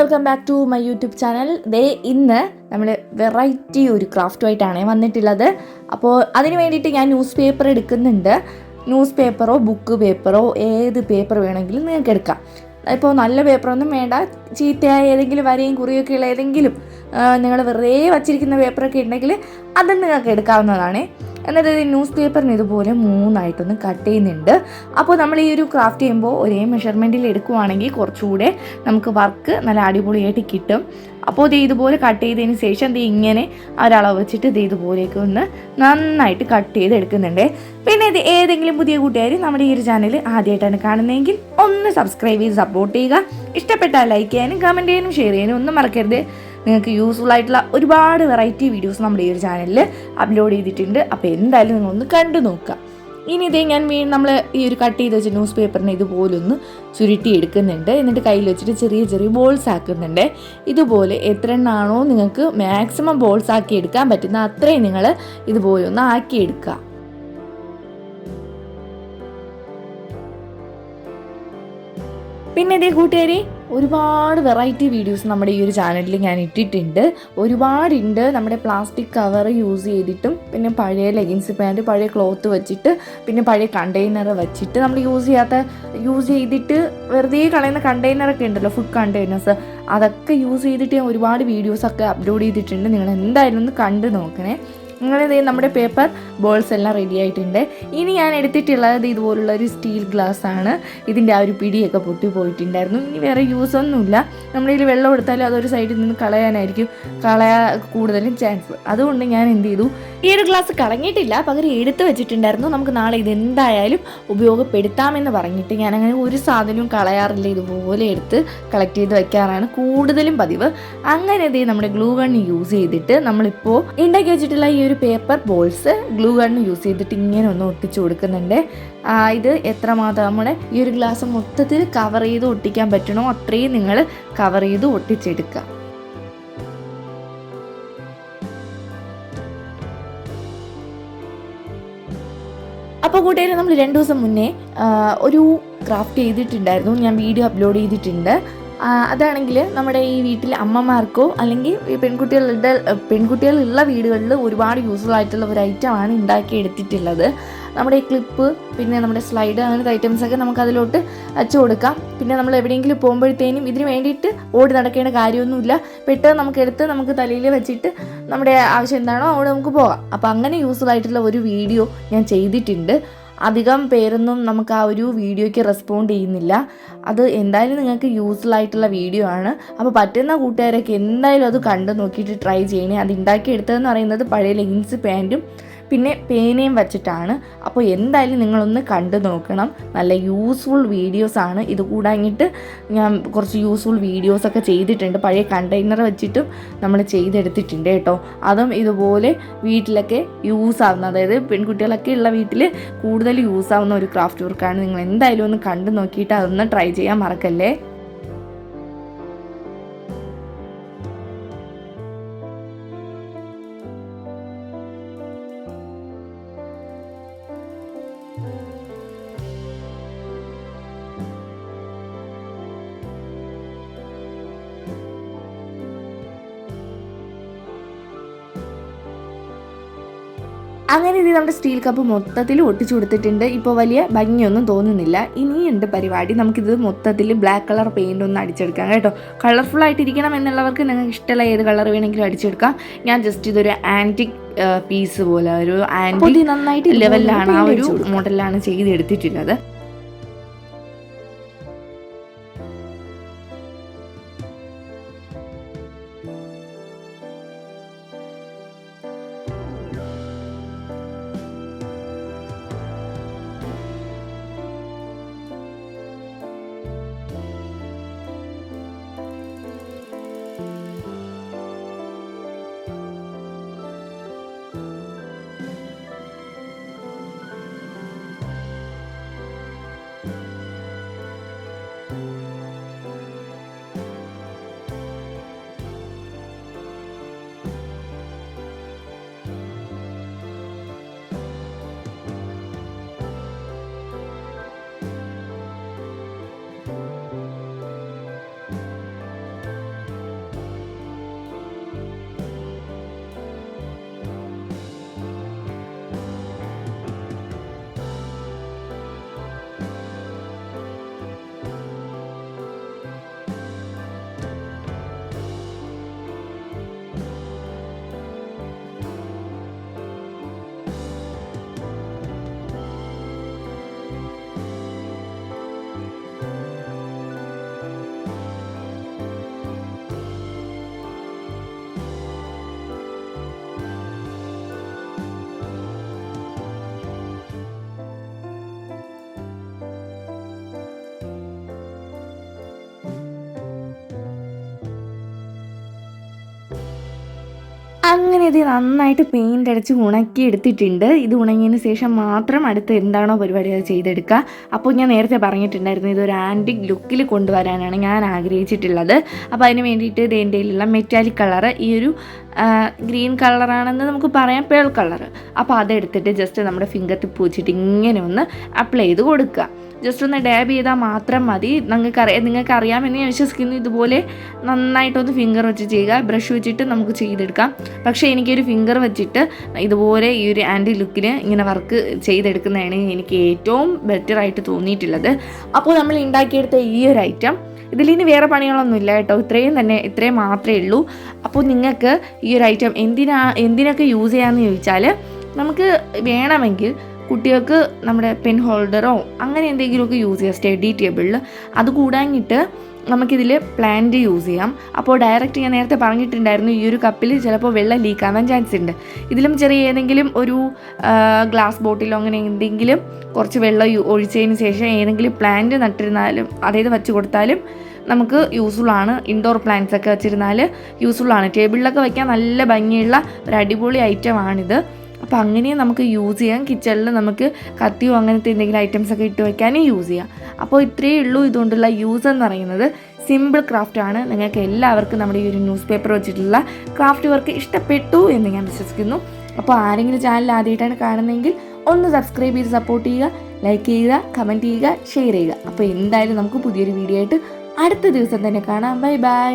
Welcome back to my YouTube channel ദേ ഇന്ന് നമ്മൾ variety ഒരു ക്രാഫ്റ്റുമായിട്ടാണ് വന്നിട്ടുള്ളത്. അപ്പോൾ അതിന് വേണ്ടിയിട്ട് ഞാൻ ന്യൂസ് പേപ്പർ എടുക്കുന്നുണ്ട്. ന്യൂസ് പേപ്പറോ ബുക്ക് പേപ്പറോ ഏത് പേപ്പർ വേണമെങ്കിലും നിങ്ങൾക്ക് എടുക്കാം. ഇപ്പോൾ നല്ല പേപ്പറൊന്നും വേണ്ട. ചീത്തയായ ഏതെങ്കിലും വരയും കുറിയൊക്കെ ഉള്ള ഏതെങ്കിലും നിങ്ങൾ വെറുതെ വച്ചിരിക്കുന്ന പേപ്പറൊക്കെ ഉണ്ടെങ്കിൽ അതും നിങ്ങൾക്ക് എടുക്കാവുന്നതാണ്. എന്നിട്ട് ന്യൂസ് പേപ്പറിന് ഇതുപോലെ മൂന്നായിട്ടൊന്ന് കട്ട് ചെയ്യുന്നുണ്ട്. അപ്പോൾ നമ്മൾ ഈ ഒരു ക്രാഫ്റ്റ് ചെയ്യുമ്പോൾ ഒരേ മെഷർമെന്റിൽ എടുക്കുവാണെങ്കിൽ കുറച്ചുകൂടെ നമുക്ക് വർക്ക് നല്ല അടിപൊളിയായിട്ട് കിട്ടും. അപ്പോൾ ഇത് ഇതുപോലെ കട്ട് ചെയ്തതിന് ശേഷം ഇത് ഇങ്ങനെ ഒരളവ് വെച്ചിട്ട് ഇത് ഇതുപോലേക്ക് ഒന്ന് നന്നായിട്ട് കട്ട് ചെയ്ത് എടുക്കുന്നുണ്ട്. പിന്നെ ഇത് ഏതെങ്കിലും പുതിയ കൂട്ടുകാർ നമ്മുടെ ഈ ഒരു ചാനൽ ആദ്യമായിട്ടാണ് കാണുന്നതെങ്കിൽ ഒന്ന് സബ്സ്ക്രൈബ് ചെയ്ത് സപ്പോർട്ട് ചെയ്യുക. ഇഷ്ടപ്പെട്ടാൽ ലൈക്ക് ചെയ്യാനും കമന്റ് ചെയ്യാനും ഷെയർ ചെയ്യാനും ഒന്നും മറക്കരുത്. നിങ്ങൾക്ക് യൂസ്ഫുൾ ആയിട്ടുള്ള ഒരുപാട് വെറൈറ്റി വീഡിയോസ് നമ്മുടെ ഈ ഒരു ചാനലിൽ അപ്ലോഡ് ചെയ്തിട്ടുണ്ട്. അപ്പോൾ എന്തായാലും നിങ്ങളൊന്ന് കണ്ടു നോക്കുക. ഇനി ഇതേ ഞാൻ വീ നമ്മൾ ഈ ഒരു കട്ട് ചെയ്ത് വെച്ച ന്യൂസ് പേപ്പറിനെ ഇതുപോലൊന്ന് ചുരുട്ടി എടുക്കുന്നുണ്ട്. എന്നിട്ട് കയ്യിൽ വെച്ചിട്ട് ചെറിയ ചെറിയ ബോൾസ് ആക്കുന്നുണ്ട്. ഇതുപോലെ എത്ര എണ്ണാണോ നിങ്ങൾക്ക് മാക്സിമം ബോൾസ് ആക്കി എടുക്കാൻ പറ്റുന്ന അത്രയും നിങ്ങൾ ഇതുപോലെ ഒന്ന് ആക്കി എടുക്കുക. പിന്നെ ഇതേ കൂട്ടുകാരെ ഒരുപാട് വെറൈറ്റി വീഡിയോസ് നമ്മുടെ ഈ ഒരു ചാനലിൽ ഞാൻ ഇട്ടിട്ടുണ്ട്. ഒരുപാടുണ്ട്. നമ്മുടെ പ്ലാസ്റ്റിക് കവർ യൂസ് ചെയ്തിട്ടും പിന്നെ പഴയ ലെഗിൻസ് പാന്റ് പഴയ ക്ലോത്ത് വെച്ചിട്ട് പിന്നെ പഴയ കണ്ടെയ്നർ വെച്ചിട്ട് നമ്മൾ യൂസ് ചെയ്യാത്ത യൂസ് ചെയ്തിട്ട് വെറുതെ കളയുന്ന കണ്ടെയ്നറൊക്കെ ഉണ്ടല്ലോ ഫുഡ് കണ്ടെയ്നേഴ്സ് അതൊക്കെ യൂസ് ചെയ്തിട്ട് ഞാൻ ഒരുപാട് വീഡിയോസൊക്കെ അപ്ലോഡ് ചെയ്തിട്ടുണ്ട്. നിങ്ങൾ എന്തായാലും ഒന്ന് കണ്ടു നോക്കണേ. ദേ നമ്മുടെ പേപ്പർ ബോൾസ് എല്ലാം റെഡി ആയിട്ടുണ്ട്. ഇനി ഞാൻ എടുത്തിട്ടുള്ളത് ഇതുപോലുള്ള ഒരു സ്റ്റീൽ ഗ്ലാസ് ആണ്. ഇതിന്റെ ആ ഒരു പിടിയൊക്കെ പൊട്ടി പോയിട്ടുണ്ടായിരുന്നു. ഇനി വേറെ യൂസ് ഒന്നുമില്ല. നമ്മളിതിൽ വെള്ളം എടുത്താലും അതൊരു സൈഡിൽ നിന്ന് കളയാനായിരിക്കും. കളയാ കൂടുതലും ചാൻസ് അതുകൊണ്ട് ഞാൻ എന്ത് ചെയ്തു? ഈ ഒരു ഗ്ലാസ് കളഞ്ഞിട്ടില്ല പകരം എടുത്തു വെച്ചിട്ടുണ്ടായിരുന്നു. നമുക്ക് നാളെ ഇത് എന്തായാലും ഉപയോഗപ്പെടുത്താമെന്ന് പറഞ്ഞിട്ട് ഞാൻ അങ്ങനെ ഒരു സാധനവും കളയാറില്ല. ഇതുപോലെ എടുത്ത് കളക്ട് ചെയ്ത് വെക്കാറാണ് കൂടുതലും പതിവ്. അങ്ങനെ ഇതേ നമ്മുടെ ഗ്ലൂ ഗൺ യൂസ് ചെയ്തിട്ട് നമ്മളിപ്പോൾ ഉണ്ടാക്കി വെച്ചിട്ടുള്ള ഈ ഒരു paper balls glue gun use ചെയ്തിട്ട് ഇങ്ങനെ ഒന്ന് ഒട്ടിച്ചു കൊടുക്കുന്നുണ്ട്. ഇത് എത്രമാത്രം നമ്മുടെ ഈ ഒരു ഗ്ലാസ് മൊത്തത്തിൽ കവർ ചെയ്ത് ഒട്ടിക്കാൻ പറ്റണോ അത്രയും നിങ്ങൾ കവർ ചെയ്ത് ഒട്ടിച്ചെടുക്കുക. അപ്പോൾ കൂട്ടുകാരെ നമ്മൾ രണ്ട് ദിവസം മുന്നേ ഒരു ക്രാഫ്റ്റ് ചെയ്തിട്ടുണ്ടായിരുന്നു. ഞാൻ വീഡിയോ അപ്ലോഡ് ചെയ്തിട്ടുണ്ട്. അതാണെങ്കിൽ നമ്മുടെ ഈ വീട്ടിലെ അമ്മമാർക്കോ അല്ലെങ്കിൽ പെൺകുട്ടികളുടെ പെൺകുട്ടികളുള്ള വീടുകളിൽ ഒരുപാട് യൂസ്ഫുൾ ആയിട്ടുള്ള ഒരു ഐറ്റമാണ് ഉണ്ടാക്കി എടുത്തിട്ടുള്ളത് നമ്മുടെ ഈ ക്ലിപ്പ് പിന്നെ നമ്മുടെ സ്ലൈഡ് അങ്ങനത്തെ ഐറ്റംസ് ഒക്കെ നമുക്ക് അതിലോട്ട് അച്ചു കൊടുക്കാം. പിന്നെ നമ്മൾ എവിടെയെങ്കിലും പോകുമ്പോഴത്തേനും ഇതിന് വേണ്ടിയിട്ട് ഓടി നടക്കേണ്ട കാര്യമൊന്നുമില്ല. പെട്ടെന്ന് നമുക്ക് എടുത്ത് നമുക്ക് തലയിൽ വെച്ചിട്ട് നമ്മുടെ ആവശ്യം എന്താണോ അവിടെ നമുക്ക് പോകാം. അപ്പോൾ അങ്ങനെ യൂസ്ഫുൾ ആയിട്ടുള്ള ഒരു വീഡിയോ ഞാൻ ചെയ്തിട്ടുണ്ട്. അധികം പേരൊന്നും നമുക്ക് ആ ഒരു വീഡിയോയ്ക്ക് റെസ്പോണ്ട് ചെയ്യുന്നില്ല. അത് എന്തായാലും നിങ്ങൾക്ക് യൂസ്ഫുൾ ആയിട്ടുള്ള വീഡിയോ ആണ്. അപ്പോൾ പറ്റുന്ന കൂട്ടുകാരൊക്കെ എന്തായാലും അത് കണ്ടു നോക്കിയിട്ട് ട്രൈ ചെയ്യണേ. അത് ഉണ്ടാക്കിയെടുത്തതെന്ന് പറയുന്നത് പഴയ ലെഗിൻസ് പാന്റും പിന്നെ പേനയും വെച്ചിട്ടാണ്. അപ്പോൾ എന്തായാലും നിങ്ങളൊന്ന് കണ്ടു നോക്കണം. നല്ല യൂസ്ഫുൾ വീഡിയോസ് ആണ്. ഇത് കൂടാഞ്ഞിട്ട് ഞാൻ കുറച്ച് യൂസ്ഫുൾ വീഡിയോസൊക്കെ ചെയ്തിട്ടുണ്ട്. പഴയ കണ്ടെയ്നർ വെച്ചിട്ടും നമ്മൾ ചെയ്തെടുത്തിട്ടുണ്ട് കേട്ടോ. അതും ഇതുപോലെ വീട്ടിലൊക്കെ യൂസ് ആവുന്ന അതായത് പെൺകുട്ടികളൊക്കെ ഉള്ള വീട്ടിൽ കൂടുതൽ യൂസ് ആവുന്ന ഒരു ക്രാഫ്റ്റ് വർക്കാണ് നിങ്ങൾ എന്തായാലും ഒന്ന് കണ്ടു നോക്കിയിട്ട് അതൊന്ന് ട്രൈ ചെയ്യാൻ മറക്കല്ലേ? അങ്ങനെ ഇത് നമ്മുടെ സ്റ്റീൽ കപ്പ് മൊത്തത്തിൽ ഒട്ടിച്ചു കൊടുത്തിട്ടുണ്ട്. ഇപ്പോൾ വലിയ ഭംഗിയൊന്നും തോന്നുന്നില്ല. ഇനിയുണ്ട് പരിപാടി. നമുക്കിത് മൊത്തത്തിൽ ബ്ലാക്ക് കളർ പെയിന്റ് ഒന്ന് അടിച്ചെടുക്കാം കേട്ടോ. കളർഫുൾ ആയിട്ടിരിക്കണം എന്നുള്ളവർക്ക് നിങ്ങൾക്ക് ഇഷ്ടമുള്ള ഏത് കളർ വേണമെങ്കിലും അടിച്ചെടുക്കാം. ഞാൻ ജസ്റ്റ് ഇതൊരു ആന്റിക് പീസ് പോലെ ഒരു ആന്റി നന്നായിട്ട് ലെവലിലാണ് ആ ഒരു മോഡലിലാണ് ചെയ്തെടുത്തിട്ടുള്ളത്. അങ്ങനെ ഇത് നന്നായിട്ട് പെയിന്റ് അടിച്ച് ഉണക്കി എടുത്തിട്ടുണ്ട് ഇത് ഉണങ്ങിയതിന് ശേഷം മാത്രം അടുത്ത് എന്താണോ പരിപാടി അത് ചെയ്തെടുക്കുക. അപ്പോൾ ഞാൻ നേരത്തെ പറഞ്ഞിട്ടുണ്ടായിരുന്നു ഇതൊരു ആന്റിക് ലുക്കിൽ കൊണ്ടുവരാനാണ് ഞാൻ ആഗ്രഹിച്ചിട്ടുള്ളത്. അപ്പോൾ അതിന് വേണ്ടിയിട്ട് ഇത് എന്റെ കയ്യിലുള്ള മെറ്റാലിക് കളറ് ഈ ഒരു ഗ്രീൻ കളറാണെന്ന് നമുക്ക് പറയാം പേൾ കളർ അപ്പോൾ അതെടുത്തിട്ട് ജസ്റ്റ് നമ്മുടെ ഫിംഗർ ടിപ്പ് വെച്ചിട്ട് ഇങ്ങനെ ഒന്ന് അപ്ലൈ ചെയ്ത് കൊടുക്കുക. ജസ്റ്റ് ഒന്ന് ഡാബ് ചെയ്താൽ മാത്രം മതി. നിങ്ങൾക്ക് അറിയാം നിങ്ങൾക്ക് അറിയാമെന്ന് ഞാൻ വിശ്വസിക്കുന്നു. ഇതുപോലെ നന്നായിട്ടൊന്ന് ഫിംഗർ വെച്ച് ചെയ്യുക. ബ്രഷ് വെച്ചിട്ട് നമുക്ക് ചെയ്തെടുക്കാം. പക്ഷേ എനിക്കൊരു ഫിംഗർ വെച്ചിട്ട് ഇതുപോലെ ഈ ഒരു ആന്റി ലുക്കിന് ഇങ്ങനെ വർക്ക് ചെയ്തെടുക്കുന്നതാണ് എനിക്ക് ഏറ്റവും ബെറ്റർ ആയിട്ട് തോന്നിയിട്ടുള്ളത്. അപ്പോൾ നമ്മൾ ഉണ്ടാക്കിയെടുത്ത ഈ ഒരു ഐറ്റം ഇതിലിനി വേറെ പണികളൊന്നും ഇല്ല കേട്ടോ. ഇത്രയും തന്നെ ഇത്രയും മാത്രമേ ഉള്ളൂ. അപ്പോൾ നിങ്ങൾക്ക് ഈ ഒരു ഐറ്റം എന്തിനാ എന്തിനൊക്കെ യൂസ് ചെയ്യാമെന്ന് ചോദിച്ചാൽ നമുക്ക് വേണമെങ്കിൽ കുട്ടികൾക്ക് നമ്മുടെ പെൻ ഹോൾഡറോ അങ്ങനെ എന്തെങ്കിലുമൊക്കെ യൂസ് ചെയ്യാം. സ്റ്റഡി ടേബിളിൽ അത് കൂടാഞ്ഞിട്ട് നമുക്കിതിൽ പ്ലാന്റ് യൂസ് ചെയ്യാം. അപ്പോൾ ഡയറക്റ്റ് ഞാൻ നേരത്തെ പറഞ്ഞിട്ടുണ്ടായിരുന്നു ഈ ഒരു കപ്പിൽ ചിലപ്പോൾ വെള്ളം ലീക്ക് ആവാൻ ചാൻസ് ഉണ്ട്. ഇതിലും ചെറിയ ഏതെങ്കിലും ഒരു ഗ്ലാസ് ബോട്ടിലോ അങ്ങനെ എന്തെങ്കിലും കുറച്ച് വെള്ളം ഒഴിച്ചതിന് ശേഷം ഏതെങ്കിലും പ്ലാന്റ് നട്ടിരുന്നാലും അതായത് വെച്ച് കൊടുത്താലും നമുക്ക് യൂസ്ഫുൾ ആണ്. ഇൻഡോർ പ്ലാന്റ്സ് ഒക്കെ വെച്ചിരുന്നാൽ യൂസ്ഫുൾ ആണ്. ടേബിളിലൊക്കെ വയ്ക്കാൻ നല്ല ഭംഗിയുള്ള ഒരു അടിപൊളി ഐറ്റമാണിത് അപ്പോൾ അങ്ങനെയും നമുക്ക് യൂസ് ചെയ്യാം. കിച്ചണിൽ നമുക്ക് കത്തിയോ അങ്ങനത്തെ എന്തെങ്കിലും ഐറ്റംസ് ഒക്കെ ഇട്ട് വയ്ക്കാനും യൂസ് ചെയ്യാം. അപ്പോൾ ഇത്രയേ ഉള്ളൂ ഇതുകൊണ്ടുള്ള യൂസ് എന്ന് പറയുന്നത്. സിമ്പിൾ ക്രാഫ്റ്റ് ആണ്. നിങ്ങൾക്ക് എല്ലാവർക്കും നമ്മുടെ ഈ ഒരു ന്യൂസ് പേപ്പർ വെച്ചിട്ടുള്ള ക്രാഫ്റ്റ് വർക്ക് ഇഷ്ടപ്പെട്ടു എന്ന് ഞാൻ വിശ്വസിക്കുന്നു. അപ്പോൾ ആരെങ്കിലും ചാനൽ ആദ്യമായിട്ടാണ് കാണുന്നതെങ്കിൽ ഒന്ന് സബ്സ്ക്രൈബ് ചെയ്ത് സപ്പോർട്ട് ചെയ്യുക ലൈക്ക് ചെയ്യുക കമന്റ് ചെയ്യുക ഷെയർ ചെയ്യുക. അപ്പോൾ എന്തായാലും നമുക്ക് പുതിയൊരു വീഡിയോ ആയിട്ട് അടുത്ത ദിവസം തന്നെ കാണാം. Bye bye